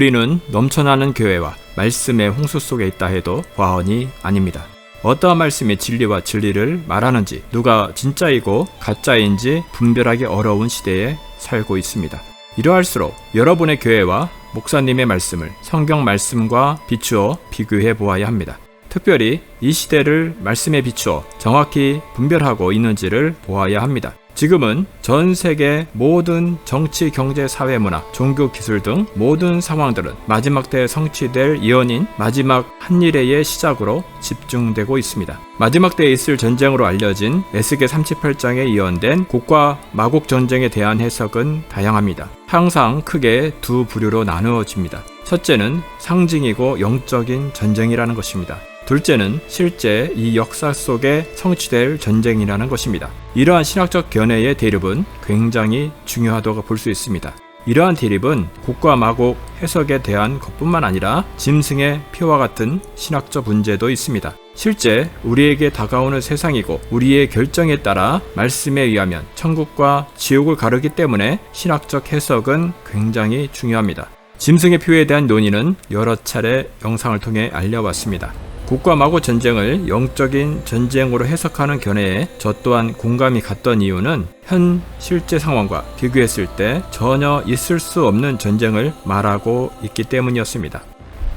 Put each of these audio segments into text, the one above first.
우리는 넘쳐나는 교회와 말씀의 홍수 속에 있다 해도 과언이 아닙니다. 어떠한 말씀이 진리와 진리를 말하는지 누가 진짜이고 가짜인지 분별하기 어려운 시대에 살고 있습니다. 이러할수록 여러분의 교회와 목사님의 말씀을 성경 말씀과 비추어 비교해 보아야 합니다. 특별히 이 시대를 말씀에 비추어 정확히 분별하고 있는지를 보아야 합니다. 지금은 전 세계 모든 정치, 경제, 사회, 문화, 종교, 기술 등 모든 상황들은 마지막 때 성취될 예언인 마지막 한일의 시작으로 집중되고 있습니다. 마지막 때에 있을 전쟁으로 알려진 에스겔 38장에 예언된 곡과 마곡 전쟁에 대한 해석은 다양합니다. 항상 크게 두 부류로 나누어집니다. 첫째는 상징이고 영적인 전쟁이라는 것입니다. 둘째는 실제 이 역사 속에 성취될 전쟁이라는 것입니다. 이러한 신학적 견해의 대립은 굉장히 중요하다고 볼 수 있습니다. 이러한 대립은 곡과 마곡 해석에 대한 것뿐만 아니라 짐승의 피와 같은 신학적 문제도 있습니다. 실제 우리에게 다가오는 세상이고 우리의 결정에 따라 말씀에 의하면 천국과 지옥을 가르기 때문에 신학적 해석은 굉장히 중요합니다. 짐승의 표에 대한 논의는 여러 차례 영상을 통해 알려왔습니다. 국과 마고 전쟁을 영적인 전쟁으로 해석하는 견해에 저 또한 공감이 갔던 이유는 현 실제 상황과 비교했을 때 전혀 있을 수 없는 전쟁을 말하고 있기 때문이었습니다.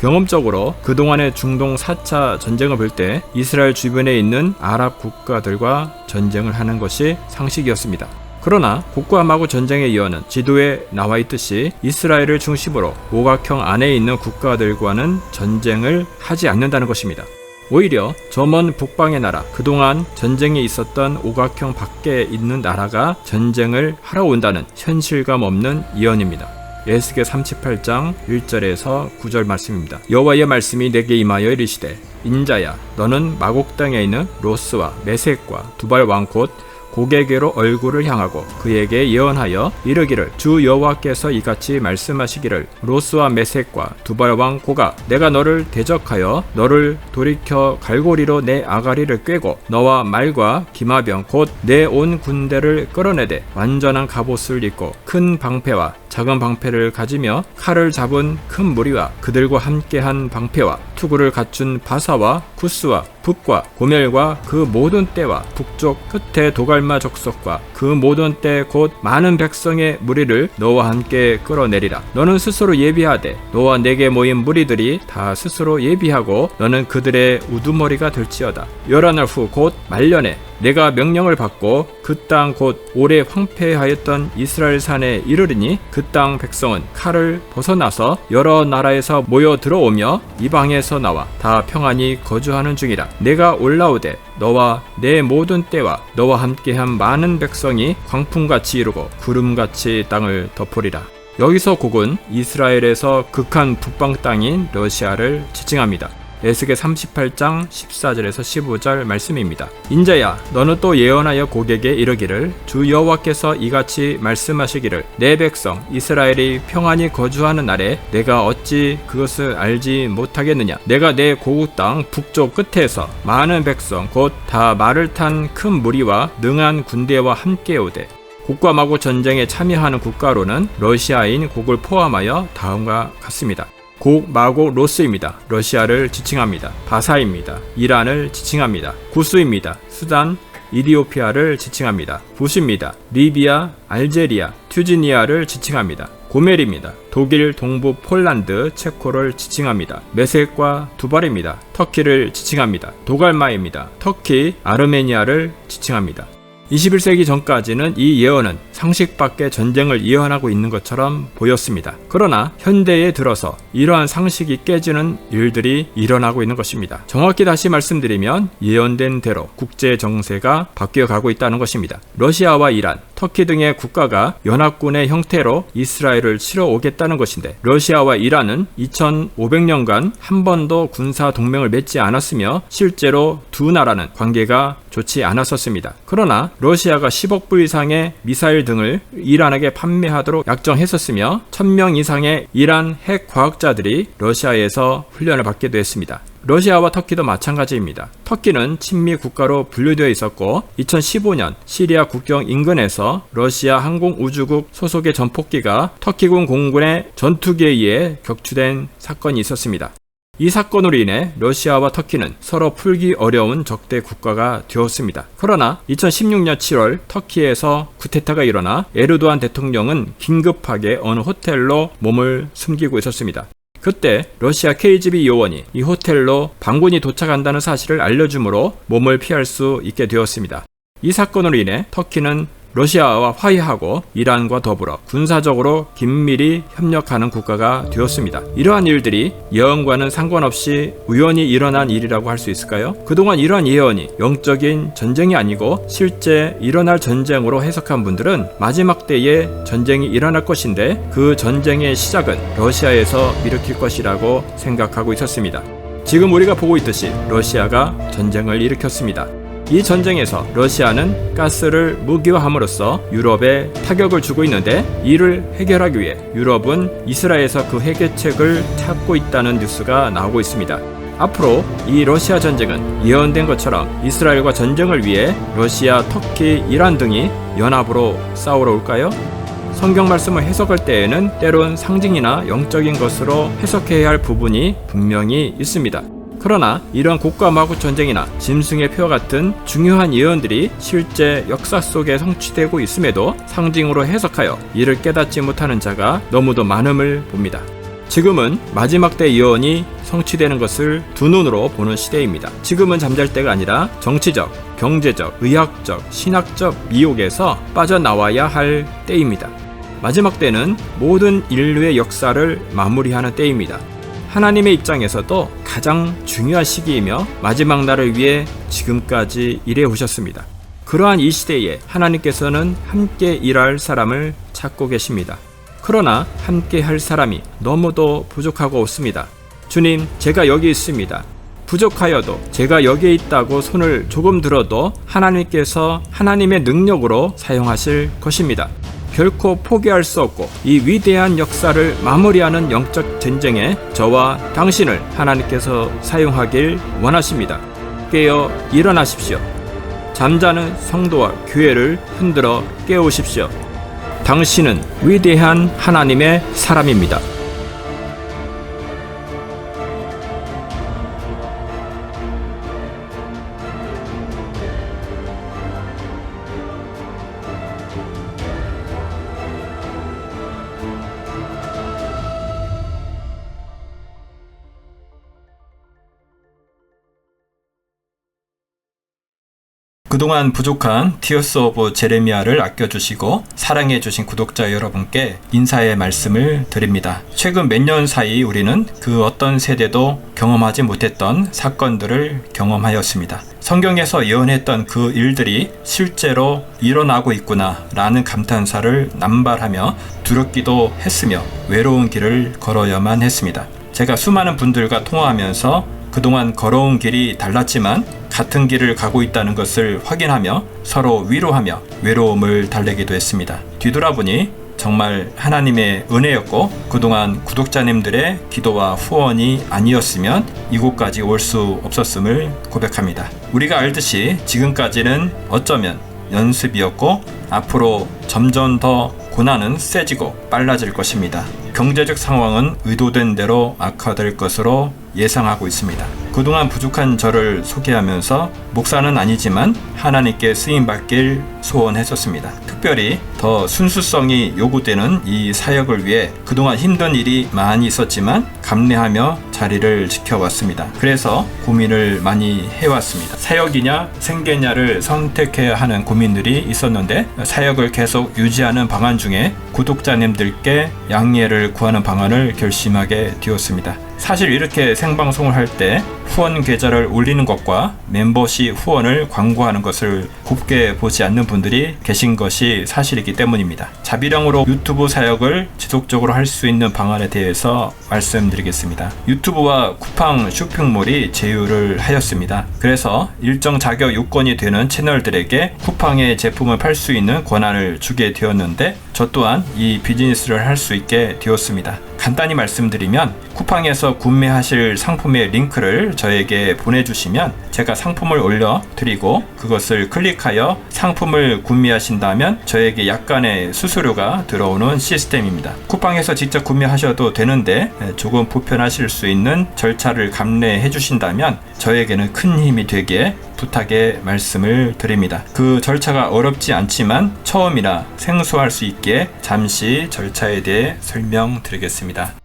경험적으로 그동안의 중동 4차 전쟁을 볼 때 이스라엘 주변에 있는 아랍 국가들과 전쟁을 하는 것이 상식이었습니다. 그러나 마고 전쟁의 예언은 지도에 나와 있듯이 이스라엘을 중심으로 오각형 안에 있는 국가들과는 전쟁을 하지 않는다는 것입니다. 오히려 저 먼 북방의 나라, 그동안 전쟁에 있었던 오각형 밖에 있는 나라가 전쟁을 하러 온다는 현실감 없는 예언입니다. 예스겔 38장 1절에서 9절 말씀입니다. 여호와의 말씀이 내게 임하여 이르시되 인자야 너는 마곡 땅에 있는 로스와 메색과 두발 왕곧 고개계로 얼굴을 향하고 그에게 예언하여 이르기를 주 여호와께서 이같이 말씀하시기를 로스와 메색과 두발왕 고가 내가 너를 대적하여 너를 돌이켜 갈고리로 내 아가리를 꿰고 너와 말과 기마병 곧 내 온 군대를 끌어내되 완전한 갑옷을 입고 큰 방패와 작은 방패를 가지며 칼을 잡은 큰 무리와 그들과 함께한 방패와 투구를 갖춘 바사와 구스와 북과 고멜과 그 모든 때와 북쪽 끝에 도갈마 족속과 그 모든 때 곧 많은 백성의 무리를 너와 함께 끌어내리라. 너는 스스로 예비하되 너와 내게 모인 무리들이 다 스스로 예비하고 너는 그들의 우두머리가 될지어다. 열한 날 후 곧 말년에 내가 명령을 받고 그 땅 곧 오래 황폐하였던 이스라엘 산에 이르리니 그 땅 백성은 칼을 벗어나서 여러 나라에서 모여 들어오며 이방에서 나와 다 평안히 거주하는 중이라 내가 올라오되 너와 내 모든 때와 너와 함께한 많은 백성이 광풍같이 이루고 구름같이 땅을 덮으리라 여기서 곡은 이스라엘에서 극한 북방 땅인 러시아를 지칭합니다. 에스겔 38장 14절에서 15절 말씀입니다. 인자야 너는 또 예언하여 고객에 이르기를 주 여호와께서 이같이 말씀하시기를 내 백성 이스라엘이 평안히 거주하는 날에 내가 어찌 그것을 알지 못하겠느냐 내가 내 고국 땅 북쪽 끝에서 많은 백성 곧 다 말을 탄 큰 무리와 능한 군대와 함께 오되 국과 마고 전쟁에 참여하는 국가로는 러시아인 곡을 포함하여 다음과 같습니다. 곡, 마곡, 로스입니다. 러시아를 지칭합니다. 바사입니다. 이란을 지칭합니다. 구스입니다. 수단, 이디오피아를 지칭합니다. 부시입니다. 리비아, 알제리아, 튜지니아를 지칭합니다. 고멜입니다. 독일, 동부, 폴란드, 체코를 지칭합니다. 메색과 두발입니다. 터키를 지칭합니다. 도갈마입니다. 터키, 아르메니아를 지칭합니다. 21세기 전까지는 이 예언은 상식 밖의 전쟁을 예언하고 있는 것처럼 보였습니다. 그러나 현대에 들어서 이러한 상식이 깨지는 일들이 일어나고 있는 것입니다. 정확히 다시 말씀드리면 예언된 대로 국제 정세가 바뀌어 가고 있다는 것입니다. 러시아와 이란, 터키 등의 국가가 연합군의 형태로 이스라엘을 치러 오겠다는 것인데 러시아와 이란은 2500년간 한 번도 군사 동맹을 맺지 않았으며 실제로 두 나라는 관계가 좋지 않았었습니다. 그러나 러시아가 10억 불 이상의 미사일 등을 이란에게 판매하도록 약정했었으며 1000명 이상의 이란 핵 과학자들이 러시아에서 훈련을 받기도 했습니다. 러시아와 터키도 마찬가지입니다. 터키는 친미 국가로 분류되어 있었고 2015년 시리아 국경 인근에서 러시아 항공우주국 소속의 전폭기가 터키군 공군의 전투기에 의해 격추된 사건이 있었습니다. 이 사건으로 인해 러시아와 터키는 서로 풀기 어려운 적대 국가가 되었습니다. 그러나 2016년 7월 터키에서 쿠데타가 일어나 에르도안 대통령은 긴급하게 어느 호텔로 몸을 숨기고 있었습니다. 그때 러시아 KGB 요원이 이 호텔로 반군이 도착한다는 사실을 알려주므로 몸을 피할 수 있게 되었습니다. 이 사건으로 인해 터키는 러시아와 화해하고 이란과 더불어 군사적으로 긴밀히 협력하는 국가가 되었습니다. 이러한 일들이 예언과는 상관없이 우연히 일어난 일이라고 할 수 있을까요? 그동안 이러한 예언이 영적인 전쟁이 아니고 실제 일어날 전쟁으로 해석한 분들은 마지막 때에 전쟁이 일어날 것인데 그 전쟁의 시작은 러시아에서 일으킬 것이라고 생각하고 있었습니다. 지금 우리가 보고 있듯이 러시아가 전쟁을 일으켰습니다. 이 전쟁에서 러시아는 가스를 무기화함으로써 유럽에 타격을 주고 있는데 이를 해결하기 위해 유럽은 이스라엘에서 그 해결책을 찾고 있다는 뉴스가 나오고 있습니다. 앞으로 이 러시아 전쟁은 예언된 것처럼 이스라엘과 전쟁을 위해 러시아, 터키, 이란 등이 연합으로 싸우러 올까요? 성경 말씀을 해석할 때에는 때론 상징이나 영적인 것으로 해석해야 할 부분이 분명히 있습니다. 그러나 이러한 국가 마구 전쟁이나 짐승의 표와 같은 중요한 예언들이 실제 역사 속에 성취되고 있음에도 상징으로 해석하여 이를 깨닫지 못하는 자가 너무도 많음을 봅니다. 지금은 마지막 때 예언이 성취되는 것을 두 눈으로 보는 시대입니다. 지금은 잠잘 때가 아니라 정치적, 경제적, 의학적, 신학적 미혹에서 빠져나와야 할 때입니다. 마지막 때는 모든 인류의 역사를 마무리하는 때입니다. 하나님의 입장에서도 가장 중요한 시기이며 마지막 날을 위해 지금까지 일해 오셨습니다. 그러한 이 시대에 하나님께서는 함께 일할 사람을 찾고 계십니다. 그러나 함께 할 사람이 너무도 부족하고 없습니다. 주님, 제가 여기 있습니다. 부족하여도 제가 여기에 있다고 손을 조금 들어도 하나님께서 하나님의 능력으로 사용하실 것입니다. 결코 포기할 수 없고 이 위대한 역사를 마무리하는 영적 전쟁에 저와 당신을 하나님께서 사용하길 원하십니다. 깨어 일어나십시오. 잠자는 성도와 교회를 흔들어 깨우십시오. 당신은 위대한 하나님의 사람입니다. 그동안 부족한 티어스 오브 제레미아를 아껴주시고 사랑해주신 구독자 여러분께 인사의 말씀을 드립니다. 최근 몇 년 사이 우리는 그 어떤 세대도 경험하지 못했던 사건들을 경험하였습니다. 성경에서 예언했던 그 일들이 실제로 일어나고 있구나 라는 감탄사를 남발하며 두렵기도 했으며 외로운 길을 걸어야만 했습니다. 제가 수많은 분들과 통화하면서 그동안 걸어온 길이 달랐지만 같은 길을 가고 있다는 것을 확인하며 서로 위로하며 외로움을 달래기도 했습니다. 뒤돌아보니 정말 하나님의 은혜였고 그동안 구독자님들의 기도와 후원이 아니었으면 이곳까지 올 수 없었음을 고백합니다. 우리가 알듯이 지금까지는 어쩌면 연습이었고 앞으로 점점 더 고난은 세지고 빨라질 것입니다. 경제적 상황은 의도된 대로 악화될 것으로 예상하고 있습니다. 그동안 부족한 저를 소개하면서 목사는 아니지만 하나님께 쓰임 받길 소원했었습니다. 특별히 더 순수성이 요구되는 이 사역을 위해 그동안 힘든 일이 많이 있었지만 감내하며 자리를 지켜왔습니다. 그래서 고민을 많이 해왔습니다. 사역이냐 생계냐를 선택해야 하는 고민들이 있었는데 사역을 계속 유지하는 방안 중에 구독자님들께 양해를 구하는 방안을 결심하게 되었습니다. 사실 이렇게 생방송을 할 때 후원 계좌를 올리는 것과 멤버십 후원을 광고하는 것을 곱게 보지 않는 분들이 계신 것이 사실이기 때문입니다. 자비령으로 유튜브 사역을 지속적으로 할 수 있는 방안에 대해서 말씀드리겠습니다. 유튜브와 쿠팡 쇼핑몰이 제휴를 하였습니다. 그래서 일정 자격 요건이 되는 채널들에게 쿠팡의 제품을 팔 수 있는 권한을 주게 되었는데 저 또한 이 비즈니스를 할 수 있게 되었습니다. 간단히 말씀드리면 쿠팡에서 구매하실 상품의 링크를 저에게 보내주시면 제가 상품을 올려드리고 그것을 클릭하여 상품을 구매하신다면 저에게 약간의 수수료가 들어오는 시스템입니다. 쿠팡에서 직접 구매하셔도 되는데 조금 불편하실 수 있는 절차를 감내해 주신다면 저에게는 큰 힘이 되게 부탁의 말씀을 드립니다. 그 절차가 어렵지 않지만 처음이라 생소할 수 있게 잠시 절차에 대해 설명드리겠습니다.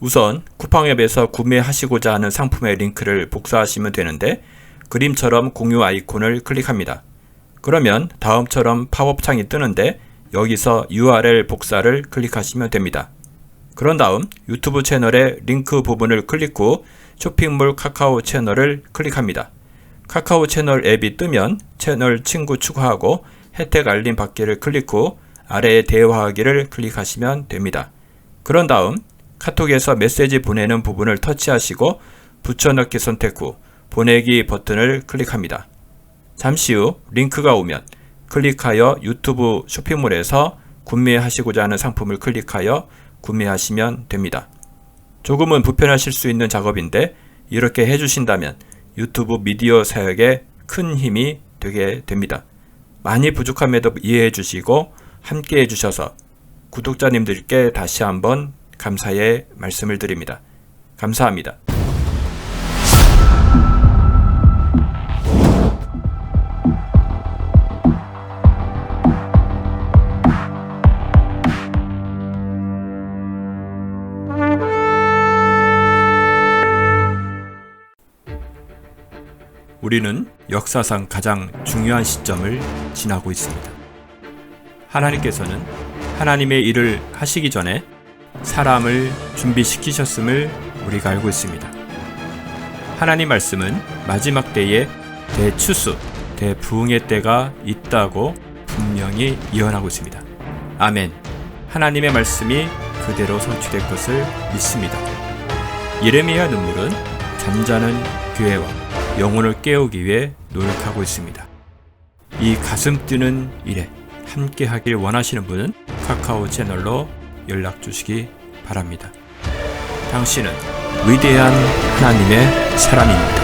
우선 쿠팡앱에서 구매하시고자 하는 상품의 링크를 복사하시면 되는데 그림처럼 공유 아이콘을 클릭합니다. 그러면 다음처럼 팝업 창이 뜨는데 여기서 URL 복사를 클릭하시면 됩니다. 그런 다음 유튜브 채널의 링크 부분을 클릭 후 쇼핑몰 카카오 채널을 클릭합니다. 카카오 채널 앱이 뜨면 채널 친구 추가하고 혜택 알림 받기를 클릭 후 아래에 대화하기를 클릭하시면 됩니다. 그런 다음 카톡에서 메시지 보내는 부분을 터치하시고 붙여넣기 선택 후 보내기 버튼을 클릭합니다. 잠시 후 링크가 오면 클릭하여 유튜브 쇼핑몰에서 구매하시고자 하는 상품을 클릭하여 구매하시면 됩니다. 조금은 불편하실 수 있는 작업인데 이렇게 해주신다면 유튜브 미디어 사역에 큰 힘이 되게 됩니다. 많이 부족함에도 이해해 주시고 함께 해 주셔서 구독자님들께 다시 한번 감사의 말씀을 드립니다. 감사합니다. 우리는 역사상 가장 중요한 시점을 지나고 있습니다. 하나님께서는 하나님의 일을 하시기 전에 사람을 준비시키셨음을 우리가 알고 있습니다. 하나님 말씀은 마지막 때에 대추수, 대부흥의 때가 있다고 분명히 예언하고 있습니다. 아멘. 하나님의 말씀이 그대로 성취될 것을 믿습니다. 예레미야 눈물은 잠자는 교회와 영혼을 깨우기 위해 노력하고 있습니다. 이 가슴 뛰는 일에 함께 하길 원하시는 분은 카카오 채널로 연락 주시기 바랍니다. 당신은 위대한 하나님의 사람입니다.